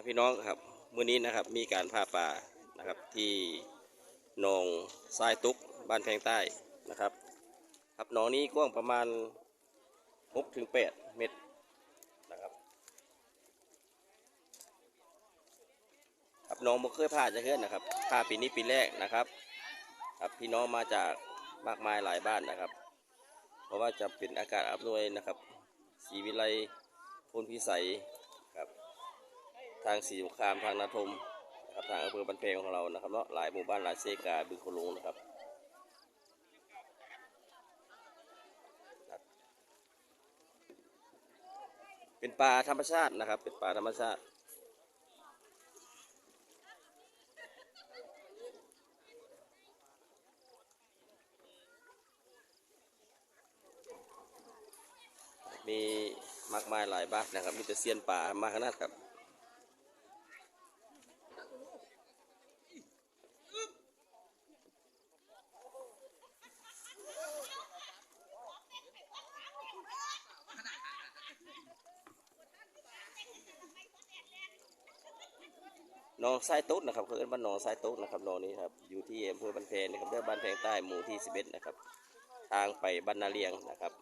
มาพี่น้องครับมื้อนี้นะครับมีการพาป่านะครับที่หนองทรายตุกบ้านแพงใต้นะครับ ครับหนองนี้กว้างประมาณ6ถึง8เมตรนะครับครับหนองบ่เคยพาจะเฮือนนะครับพาปีนี้ปีแรกนะครับ ครับพี่น้องมาจากมากมายหลายบ้านนะครับ เพราะว่าจะเป็นอากาศอำนวยนะครับศรีวิไลพลพิสัย ทางสีสงครามทางนาทมนะครับทางอำเภอบันเพงของเรานะครับเนาะหลายหมู่บ้านหลายเซกาบึงโขลงนะครับเป็นป่าธรรมชาตินะครับ เป็นป่าธรรมชาติมีมากมายหลายบ้านนะครับ มีแต่เซียนป่ามากขนาดครับ หนองทรายตุ๊ดนะครับเขาเรียกว่าหนองทรายตุ๊ดนะครับหนองนี้ครับอยู่ที่อำเภอบันเพงนะครับเรื่อบ้านแพงใต้หมู่ที่11นะครับ ทางไปบรรนนาเลียงนะครับ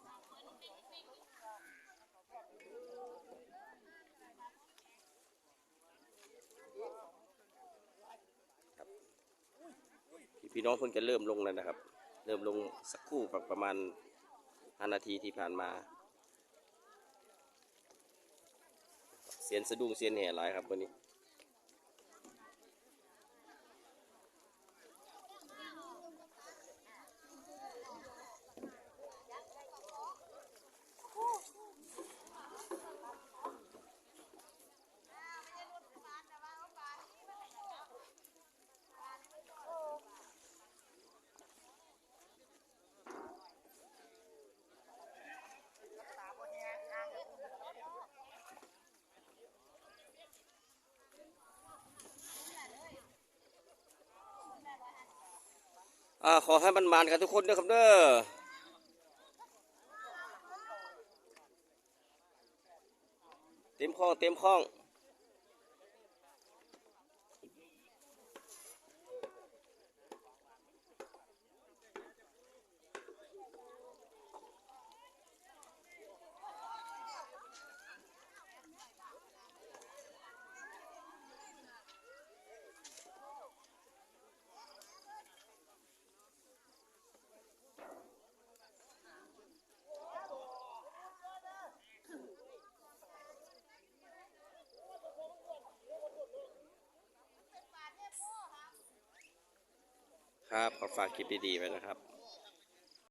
พี่น้องเพิ่งจะเริ่มลงแล้วนะครับ เริ่มลงสักครู่ประประมาณห้านาทีที่ผ่านมา เสียนสะดุ้งเสียนแห่หลายครับวันนี้ อ่าขอให้มันมานกันทุกคนนะครับเด้อเต็มข้องเต็มข้อง ครับขอฝากคลิปดีๆไว้นะครับ